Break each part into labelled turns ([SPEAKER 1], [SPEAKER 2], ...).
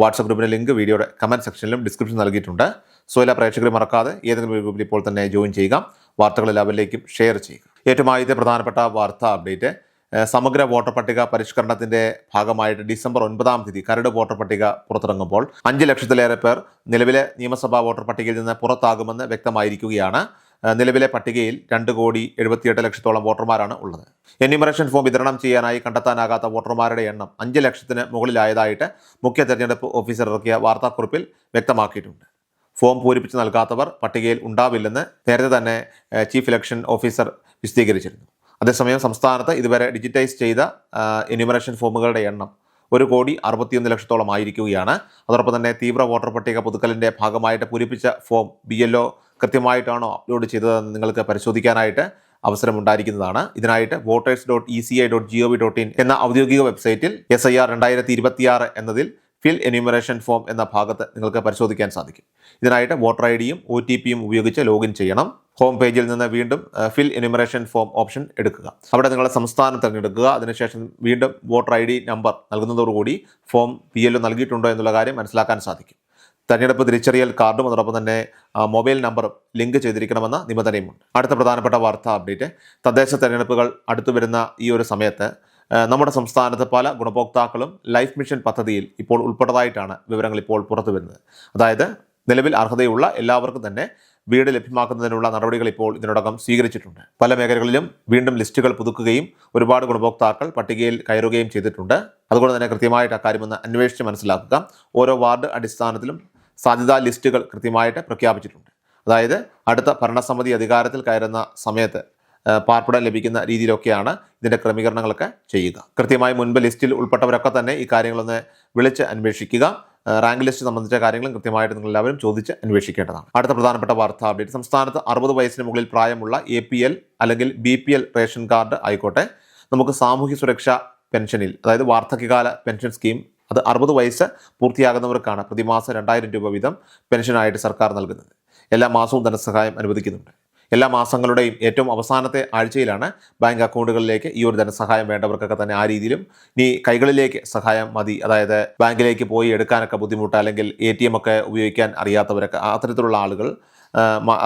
[SPEAKER 1] WhatsApp ഗ്രൂപ്പിന്റെ link വീഡിയോയുടെ comment സെക്ഷനിലും ഡിസ്ക്രിപ്ഷൻ നൽകിയിട്ടുണ്ട്. സോ എല്ലാ പ്രേക്ഷകരും മറക്കാതെ ഏതെങ്കിലും ഒരു ഗ്രൂപ്പിൽ ഇപ്പോൾ തന്നെ ജോയിൻ ചെയ്യുക. വാർത്തകൾ എല്ലാവരിലേക്കും ഷെയർ ചെയ്യുക. ഏറ്റവും ആദ്യത്തെ പ്രധാനപ്പെട്ട വാർത്താ അപ്ഡേറ്റ് സമഗ്ര വോട്ടർ പട്ടിക പരിഷ്കരണത്തിന്റെ ഭാഗമായിട്ട് ഡിസംബർ ഒൻപതാം തീയതി കരട് വോട്ടർ പട്ടിക പുറത്തിറങ്ങുമ്പോൾ അഞ്ച് ലക്ഷത്തിലേറെ പേർ നിലവിലെ നിയമസഭാ വോട്ടർ പട്ടികയിൽ നിന്ന് പുറത്താകുമെന്ന് വ്യക്തമായിരിക്കുകയാണ്. നിലവിലെ പട്ടികയിൽ രണ്ട് കോടി എഴുപത്തിയെട്ട് ലക്ഷത്തോളം വോട്ടർമാരാണ് ഉള്ളത്. എന്യൂമറേഷൻ ഫോം വിതരണം ചെയ്യാനായി കണ്ടെത്താനാകാത്ത വോട്ടർമാരുടെ എണ്ണം അഞ്ച് ലക്ഷത്തിന് മുകളിലായതായിട്ട് മുഖ്യ തെരഞ്ഞെടുപ്പ് ഓഫീസർ ഇറക്കിയ വാർത്താക്കുറിപ്പിൽ വ്യക്തമാക്കിയിട്ടുണ്ട്. ഫോം പൂരിപ്പിച്ച് നൽകാത്തവർ പട്ടികയിൽ ഉണ്ടാവില്ലെന്ന് നേരത്തെ തന്നെ ചീഫ് ഇലക്ഷൻ ഓഫീസർ വിശദീകരിച്ചിരുന്നു. അതേസമയം സംസ്ഥാനത്ത് ഇതുവരെ ഡിജിറ്റൈസ് ചെയ്ത എന്യൂമറേഷൻ ഫോമുകളുടെ എണ്ണം ഒരു കോടി അറുപത്തിയൊന്ന് ലക്ഷത്തോളം ആയിരിക്കുകയാണ്. അതോടൊപ്പം തന്നെ തീവ്ര വോട്ടർ പട്ടിക പുതുക്കലിന്റെ ഭാഗമായിട്ട് പൂരിപ്പിച്ച ഫോം ബി എൽ കൃത്യമായിട്ടാണോ അപ്ലോഡ് ചെയ്തതെന്ന് നിങ്ങൾക്ക് പരിശോധിക്കാനായിട്ട് അവസരമുണ്ടായിരിക്കുന്നതാണ്. ഇതിനായിട്ട് voters dot E C I dot G O V dot in എന്ന ഔദ്യോഗിക വെബ്സൈറ്റിൽ എസ് ഐ ആർ രണ്ടായിരത്തി ഇരുപത്തിയാറ് എന്നതിൽ ഫിൽ എന്യൂമറേഷൻ ഫോം എന്ന ഭാഗത്ത് നിങ്ങൾക്ക് പരിശോധിക്കാൻ സാധിക്കും. ഇതിനായിട്ട് വോട്ടർ ഐ ഡിയും ഒ ടി പിയും ഉപയോഗിച്ച് ലോഗിൻ ചെയ്യണം. ഹോം പേജിൽ നിന്ന് വീണ്ടും ഫിൽ എന്യൂമറേഷൻ ഫോം ഓപ്ഷൻ എടുക്കുക. അവിടെ നിങ്ങളുടെ സംസ്ഥാനം തിരഞ്ഞെടുക്കുക. അതിനുശേഷം വീണ്ടും വോട്ടർ ഐ ഡി നമ്പർ നൽകുന്നതോടുകൂടി ഫോം പി എൽ നൽകിയിട്ടുണ്ടോ എന്നുള്ള കാര്യം മനസ്സിലാക്കാൻ സാധിക്കും. തെരഞ്ഞെടുപ്പ് തിരിച്ചറിയൽ കാർഡും അതോടൊപ്പം തന്നെ മൊബൈൽ നമ്പറും ലിങ്ക് ചെയ്തിരിക്കണമെന്ന നിബന്ധനയുമുണ്ട്. അടുത്ത പ്രധാനപ്പെട്ട വാർത്താ അപ്ഡേറ്റ്. തദ്ദേശ തെരഞ്ഞെടുപ്പുകൾ അടുത്തു വരുന്ന ഈ ഒരു സമയത്ത് നമ്മുടെ സംസ്ഥാനത്ത് പല ഗുണഭോക്താക്കളും ലൈഫ് മിഷൻ പദ്ധതിയിൽ ഇപ്പോൾ ഉൾപ്പെട്ടതായിട്ടാണ് വിവരങ്ങൾ ഇപ്പോൾ പുറത്തു വരുന്നത്. അതായത് നിലവിൽ അർഹതയുള്ള എല്ലാവർക്കും തന്നെ വീട് ലഭ്യമാക്കുന്നതിനുള്ള നടപടികൾ ഇപ്പോൾ ഇതിനോടകം സ്വീകരിച്ചിട്ടുണ്ട്. പല മേഖലകളിലും വീണ്ടും ലിസ്റ്റുകൾ പുതുക്കുകയും ഒരുപാട് ഗുണഭോക്താക്കൾ പട്ടികയിൽ കയറുകയും ചെയ്തിട്ടുണ്ട്. അതുകൊണ്ട് തന്നെ കൃത്യമായിട്ട് അക്കാര്യമെന്ന് അന്വേഷിച്ച് മനസ്സിലാക്കുക. ഓരോ വാർഡ് അടിസ്ഥാനത്തിലും സാധ്യതാ ലിസ്റ്റുകൾ കൃത്യമായിട്ട് പ്രഖ്യാപിച്ചിട്ടുണ്ട്. അതായത് അടുത്ത ഭരണസമിതി അധികാരത്തിൽ കയറുന്ന സമയത്ത് പാർപ്പിടം ലഭിക്കുന്ന രീതിയിലൊക്കെയാണ് ഇതിന്റെ ക്രമീകരണങ്ങളൊക്കെ ചെയ്യുക. കൃത്യമായി മുൻപ് ലിസ്റ്റിൽ ഉൾപ്പെട്ടവരൊക്കെ തന്നെ ഈ കാര്യങ്ങളൊന്ന് വിളിച്ച് അന്വേഷിക്കുക. റാങ്ക് ലിസ്റ്റ് സംബന്ധിച്ച കാര്യങ്ങളും കൃത്യമായിട്ട് നിങ്ങൾ എല്ലാവരും ചോദിച്ച് അന്വേഷിക്കേണ്ടതാണ്. അടുത്ത പ്രധാനപ്പെട്ട വാർത്താ അപ്ഡേറ്റ്. സംസ്ഥാനത്ത് അറുപത് വയസ്സിന് മുകളിൽ പ്രായമുള്ള എ പി എൽ അല്ലെങ്കിൽ B P L ration card ആയിക്കോട്ടെ. നമുക്ക് സാമൂഹ്യ സുരക്ഷാ പെൻഷനിൽ അതായത് വാർദ്ധക്യകാല പെൻഷൻ സ്കീം അത് അറുപത് വയസ്സ് പൂർത്തിയാകുന്നവർക്കാണ് പ്രതിമാസം രണ്ടായിരം രൂപ വീതം പെൻഷനായിട്ട് സർക്കാർ നൽകുന്നത്. എല്ലാ മാസവും ധനസഹായം അനുവദിക്കുന്നുണ്ട്. എല്ലാ മാസങ്ങളുടെയും ഏറ്റവും അവസാനത്തെ ആഴ്ചയിലാണ് ബാങ്ക് അക്കൗണ്ടുകളിലേക്ക് ഈ ഒരു ധനസഹായം വേണ്ടവർക്കൊക്കെ തന്നെ ആ രീതിയിലും ഇനി കൈകളിലേക്ക് സഹായം മതി. അതായത് ബാങ്കിലേക്ക് പോയി എടുക്കാനൊക്കെ ബുദ്ധിമുട്ട് അല്ലെങ്കിൽ എ ടി എം ഒക്കെ ഉപയോഗിക്കാൻ അറിയാത്തവരൊക്കെ അത്തരത്തിലുള്ള ആളുകൾ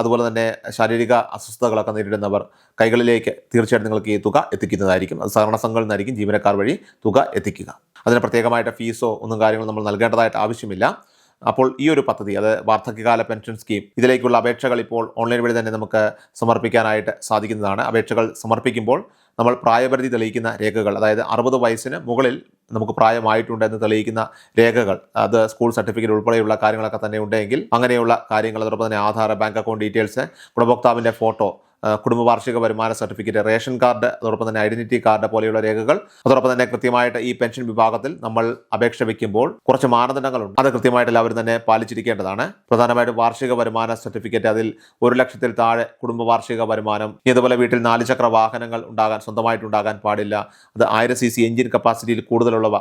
[SPEAKER 1] അതുപോലെ തന്നെ ശാരീരിക അസ്വസ്ഥതകളൊക്കെ നേരിടുന്നവർ കൈകളിലേക്ക് തീർച്ചയായിട്ടും നിങ്ങൾക്ക് ഈ തുക എത്തിക്കുന്നതായിരിക്കും. അത് സഹകരണ സംഘങ്ങളിൽ നിന്നായിരിക്കും ജീവനക്കാർ വഴി തുക എത്തിക്കുക. അതിന് പ്രത്യേകമായിട്ട് ഫീസോ ഒന്നും കാര്യങ്ങളും നമ്മൾ നൽകേണ്ടതായിട്ട് ആവശ്യമില്ല. അപ്പോൾ ഈ ഒരു പദ്ധതി അത് വാർദ്ധക്യകാല പെൻഷൻ സ്കീം ഇതിലേക്കുള്ള അപേക്ഷകൾ ഇപ്പോൾ ഓൺലൈൻ വഴി തന്നെ നമുക്ക് സമർപ്പിക്കാനായിട്ട് സാധിക്കുന്നതാണ്. അപേക്ഷകൾ സമർപ്പിക്കുമ്പോൾ നമ്മൾ പ്രായപരിധി തെളിയിക്കുന്ന രേഖകൾ അതായത് അറുപത് വയസ്സിന് മുകളിൽ നമുക്ക് പ്രായമായിട്ടുണ്ട് എന്ന് തെളിയിക്കുന്ന രേഖകൾ അത് സ്കൂൾ സർട്ടിഫിക്കറ്റ് ഉൾപ്പെടെയുള്ള കാര്യങ്ങളൊക്കെ തന്നെ ഉണ്ടെങ്കിൽ അങ്ങനെയുള്ള കാര്യങ്ങൾ അതോടൊപ്പം തന്നെ ആധാർ ബാങ്ക് അക്കൗണ്ട് ഡീറ്റെയിൽസ് ഗുണഭോക്താവിന്റെ ഫോട്ടോ കുടുംബ വാർഷിക വരുമാന സർട്ടിഫിക്കറ്റ് റേഷൻ കാർഡ് അതോടൊപ്പം തന്നെ ഐഡന്റിറ്റി കാർഡ് പോലെയുള്ള രേഖകൾ. അതോടൊപ്പം തന്നെ കൃത്യമായിട്ട് ഈ പെൻഷൻ വിഭാഗത്തിൽ നമ്മൾ അപേക്ഷ വയ്ക്കുമ്പോൾ കുറച്ച് മാനദണ്ഡങ്ങളുണ്ട്. അത് കൃത്യമായിട്ട് എല്ലാവരും തന്നെ പാലിച്ചിരിക്കേണ്ടതാണ്. പ്രധാനമായിട്ടും വാർഷിക വരുമാന സർട്ടിഫിക്കറ്റ് അതിൽ ഒരു ലക്ഷത്തിൽ താഴെ കുടുംബ വാർഷിക വരുമാനം ഇതുപോലെ വീട്ടിൽ നാല് ചക്ര വാഹനങ്ങൾ ഉണ്ടാകാൻ സ്വന്തമായിട്ട് ഉണ്ടാകാൻ പാടില്ല. അത് ആയിരം സി സി എഞ്ചിൻ കപ്പാസിറ്റിയിൽ കൂടുതലുള്ളവ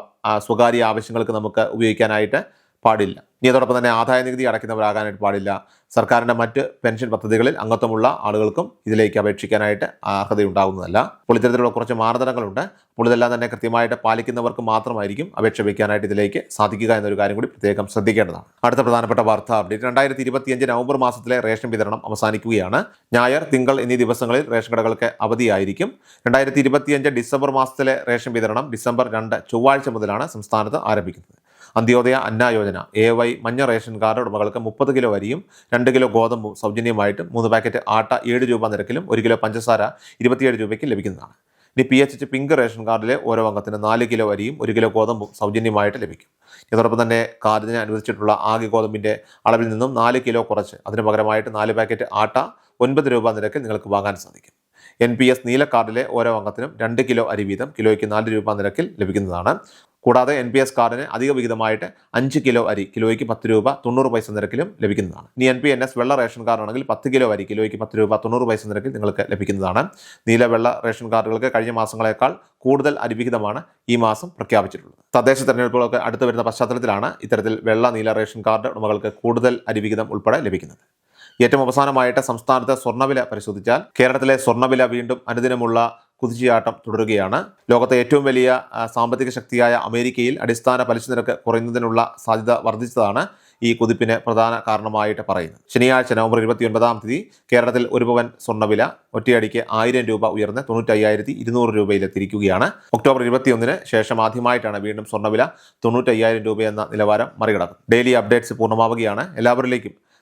[SPEAKER 1] സ്വകാര്യ ആവശ്യങ്ങൾക്ക് നമുക്ക് ഉപയോഗിക്കാനായിട്ട് പാടില്ല. ഇനി അതോടൊപ്പം തന്നെ ആദായ നികുതി അടയ്ക്കുന്നവരാകാനായിട്ട് പാടില്ല. സർക്കാരിന്റെ മറ്റ് പെൻഷൻ പദ്ധതികളിൽ അംഗത്വമുള്ള ആളുകൾക്കും ഇതിലേക്ക് അപേക്ഷിക്കാനായിട്ട് അർഹതയുണ്ടാകുന്നതല്ല. അപ്പോൾ ഇത്തരത്തിലുള്ള കുറച്ച് മാനദണ്ഡങ്ങളുണ്ട്. അപ്പോൾ ഇതെല്ലാം തന്നെ കൃത്യമായിട്ട് പാലിക്കുന്നവർക്ക് മാത്രമായിരിക്കും അപേക്ഷ വയ്ക്കാനായിട്ട് ഇതിലേക്ക് സാധിക്കുക എന്നൊരു കാര്യം കൂടി പ്രത്യേകം ശ്രദ്ധിക്കേണ്ടതാണ്. അടുത്ത പ്രധാനപ്പെട്ട വാർത്ത അപ്ഡേറ്റ്. രണ്ടായിരത്തി ഇരുപത്തിയഞ്ച് നവംബർ മാസത്തിലെ റേഷൻ വിതരണം അവസാനിക്കുകയാണ്. ഞായർ തിങ്കൾ എന്നീ ദിവസങ്ങളിൽ റേഷൻ കടകൾക്ക് അവധിയായിരിക്കും. രണ്ടായിരത്തി ഇരുപത്തിയഞ്ച് ഡിസംബർ മാസത്തിലെ റേഷൻ വിതരണം ഡിസംബർ രണ്ട് ചൊവ്വാഴ്ച മുതലാണ് സംസ്ഥാനത്ത് ആരംഭിക്കുന്നത്. അന്ത്യോദയ അന്ന യോജന. എ വൈ മഞ്ഞ റേഷൻ കാർഡ് ഉടമകൾക്ക് മുപ്പത് കിലോ അരിയും രണ്ട് കിലോ ഗോതമ്പും സൗജന്യമായിട്ടും മൂന്ന് പാക്കറ്റ് ആട്ട ഏഴ് രൂപ നിരക്കിലും ഒരു കിലോ പഞ്ചസാര ഇരുപത്തിയേഴ് രൂപയ്ക്ക് ലഭിക്കുന്നതാണ്. ഇനി പി എച്ച് പിങ്ക് റേഷൻ കാർഡിലെ ഓരോ അംഗത്തിന് നാല് കിലോ അരിയും ഒരു കിലോ ഗോതമ്പും സൗജന്യമായിട്ട് ലഭിക്കും. ഇതോടൊപ്പം തന്നെ കാർഡിന് അനുവദിച്ചിട്ടുള്ള ആകെ ഗോതമ്പിന്റെ അളവിൽ നിന്നും നാല് കിലോ കുറച്ച് അതിന് പകരമായിട്ട് നാല് പാക്കറ്റ് ആട്ട ഒൻപത് രൂപ നിരക്കിൽ നിങ്ങൾക്ക് വാങ്ങാൻ സാധിക്കും. എൻ പി എസ് നീല കാർഡിലെ ഓരോ അംഗത്തിനും രണ്ട് കിലോ അരി വീതം കിലോയ്ക്ക് നാല് രൂപ നിരക്കിൽ ലഭിക്കുന്നതാണ്. കൂടാതെ എൻ പി എസ് കാർഡിന് അധിക വിഹിതമായിട്ട് അഞ്ച് കിലോ അരി കിലോയ്ക്ക് പത്ത് രൂപ തൊണ്ണൂറ് പൈസ നിരക്കിലും ലഭിക്കുന്നതാണ്. ഇനി എൻ പി എൻ എസ് വെള്ള റേഷൻ കാർഡാണെങ്കിൽ പത്ത് കിലോ അരി കിലോയ്ക്ക് പത്ത് രൂപ തൊണ്ണൂറ് പൈസ നിരക്കിൽ നിങ്ങൾക്ക് ലഭിക്കുന്നതാണ്. നീല വെള്ള റേഷൻ കാർഡുകൾക്ക് കഴിഞ്ഞ മാസങ്ങളെക്കാൾ കൂടുതൽ അരിവിഹിതമാണ് ഈ മാസം പ്രഖ്യാപിച്ചിട്ടുള്ളത്. തദ്ദേശ തെരഞ്ഞെടുപ്പുകളൊക്കെ അടുത്ത് വരുന്ന പശ്ചാത്തലത്തിലാണ് ഇത്തരത്തിൽ വെള്ള നീല റേഷൻ കാർഡ് ഉടമകൾക്ക് കൂടുതൽ അരിവിഹിതം ഉൾപ്പെടെ ലഭിക്കുന്നത്. ഏറ്റവും അവസാനമായിട്ട് സംസ്ഥാനത്തെ സ്വർണവില പരിശോധിച്ചാൽ കേരളത്തിലെ സ്വർണവില വീണ്ടും അനുദിനമുള്ള കുതിച്ചുചാട്ടം തുടരുകയാണ്. ലോകത്തെ ഏറ്റവും വലിയ സാമ്പത്തിക ശക്തിയായ അമേരിക്കയിൽ അടിസ്ഥാന പലിശ നിരക്ക് കുറയുന്നതിനുള്ള സാധ്യത വർദ്ധിച്ചതാണ് ഈ കുതിപ്പിന് പ്രധാന കാരണമായിട്ട് പറയുന്നത്. ശനിയാഴ്ച നവംബർ ഇരുപത്തി ഒൻപതാം തീയതി കേരളത്തിൽ ഒരു പവൻ സ്വർണവില ഒറ്റയടിക്ക് ആയിരം രൂപ ഉയർന്ന് തൊണ്ണൂറ്റയ്യായിരത്തി ഇരുന്നൂറ് രൂപയിലെത്തിയിരിക്കുകയാണ്. ഒക്ടോബർ ഇരുപത്തിയൊന്നിന് ശേഷം ആദ്യമായിട്ടാണ് വീണ്ടും സ്വർണവില തൊണ്ണൂറ്റയ്യായിരം രൂപ എന്ന നിലവാരം മറികടക്കുന്നത്. ഡെയിലി അപ്ഡേറ്റ്സ് പൂർണമാവുകയാണ്. എല്ലാവരിലേക്കും